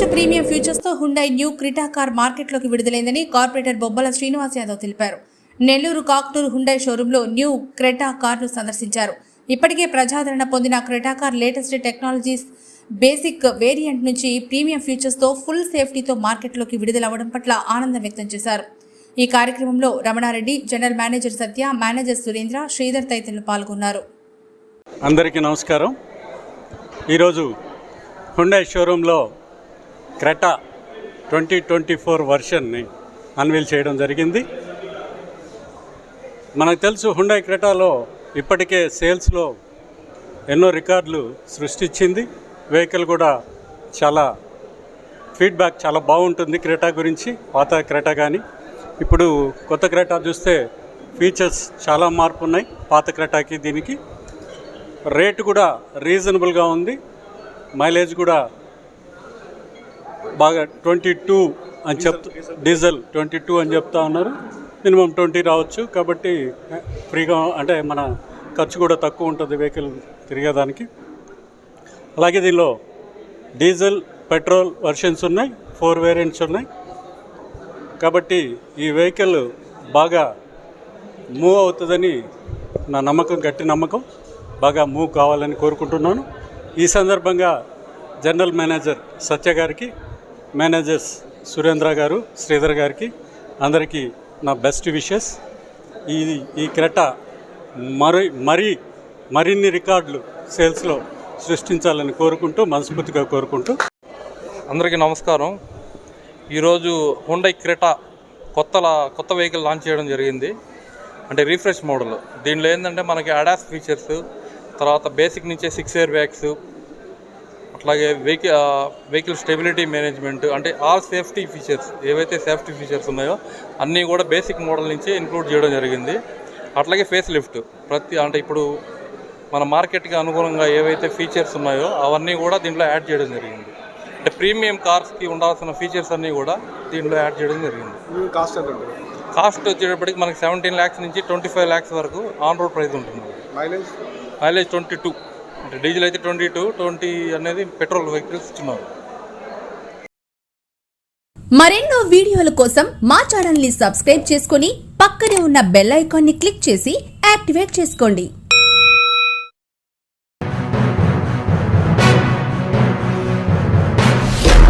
ఫ్యూచర్స్తో Hyundai new Creta car మార్కెట్లోకి విడుదలైందని corporator Bobbala Srinivas Yadav తెలిపారు. నెల్లూరు కాక్టూరు హుండై షోరూంలో న్యూ క్రెటా కార్ను సందర్శించారు. ఇప్పటికే ప్రజాదరణ పొందిన Creta car latest technologies basic variant నుంచి ప్రీమియం ఫ్యూచర్స్తో ఫుల్ సేఫ్టీతో మార్కెట్లోకి విడుదలవ్వడం పట్ల ఆనందం వ్యక్తం చేశారు. ఈ కార్యక్రమంలో Ramana Reddy general manager Satya manager Surendra Sridhar తదితరులు పాల్గొన్నారు. అందరికీ నమస్కారం. ఈరోజు హుండై షోరూంలో క్రెటా ట్వంటీ ట్వంటీ ఫోర్ వర్షన్ని అన్వీల్ చేయడం జరిగింది. మనకు తెలుసు హుండై క్రెటాలో ఇప్పటికే సేల్స్లో ఎన్నో రికార్డులు సృష్టించింది. వెహికల్ కూడా చాలా ఫీడ్బ్యాక్ చాలా బాగుంటుంది క్రెటా గురించి పాత క్రెటా కానీ. ఇప్పుడు కొత్త క్రెటా చూస్తే ఫీచర్స్ చాలా మార్పు ఉన్నాయి పాత క్రెటాకి దీనికి. రేటు కూడా రీజనబుల్గా ఉంది. మైలేజ్ కూడా బాగా ట్వంటీ టూ అని చెప్ డీజిల్. ట్వంటీ టూ అని చెప్తా ఉన్నారు. మినిమం ట్వంటీ రావచ్చు. కాబట్టి ఫ్రీగా అంటే మన ఖర్చు కూడా తక్కువ ఉంటుంది వెహికల్ తిరిగేదానికి. అలాగే దీనిలో డీజిల్ పెట్రోల్ వర్షన్స్ ఉన్నాయి. ఫోర్ వేరియంట్స్ ఉన్నాయి. కాబట్టి ఈ వెహికల్ బాగా మూవ్ అవుతుందని నా నమ్మకం గట్టి నమ్మకం. బాగా మూవ్ కావాలని కోరుకుంటున్నాను. ఈ సందర్భంగా జనరల్ మేనేజర్ సత్య గారికి మేనేజర్స్ సురేంద్ర గారు శ్రీధర్ గారికి అందరికీ నా బెస్ట్ విషెస్. ఈ ఈ క్రెటా మరి మరీ మరిన్ని రికార్డులు సేల్స్లో సృష్టించాలని కోరుకుంటూ మనస్ఫూర్తిగా కోరుకుంటూ. అందరికీ నమస్కారం. ఈరోజు హుండై క్రెటా కొత్త కొత్త వెహికల్ లాంచ్ చేయడం జరిగింది. అంటే రీఫ్రెష్ మోడల్. దీనిలో ఏంటంటే మనకి అడాస్ ఫీచర్స్ తర్వాత బేసిక్ నుంచే సిక్స్ ఇయర్ బ్యాగ్స్ అట్లాగే వెహికల్ వెహికల్ స్టెబిలిటీ మేనేజ్మెంట్ అంటే ఆల్ సేఫ్టీ ఫీచర్స్ ఏవైతే సేఫ్టీ ఫీచర్స్ ఉన్నాయో అన్నీ కూడా బేసిక్ మోడల్ నుంచే ఇంక్లూడ్ చేయడం జరిగింది. అట్లాగే ఫేస్ లిఫ్ట్ ప్రతి అంటే ఇప్పుడు మన మార్కెట్కి అనుగుణంగా ఏవైతే ఫీచర్స్ ఉన్నాయో అవన్నీ కూడా దీంట్లో యాడ్ చేయడం జరిగింది. అంటే ప్రీమియం కార్స్కి ఉండాల్సిన ఫీచర్స్ అన్నీ కూడా దీంట్లో యాడ్ చేయడం జరిగింది. కాస్ట్ కాస్ట్ వచ్చేటప్పటికి మనకి సెవెంటీన్ ల్యాక్స్ నుంచి ట్వంటీ ఫైవ్ ల్యాక్స్ వరకు ఆన్ రోడ్ ప్రైస్ ఉంటుంది. మైలేజ్? Mileage twenty two. అంటే డీజిల్ అయితే ట్వంటీ టూ ట్వంటీ అనేది పెట్రోల్ వెహికల్స్ ఇచ్చినారు. మరెన్నో వీడియోల కోసం మా ఛానల్ని సబ్స్క్రైబ్ చేసుకుని పక్కనే ఉన్న బెల్ ఐకాన్ని క్లిక్ చేసి యాక్టివేట్ చేసుకోండి.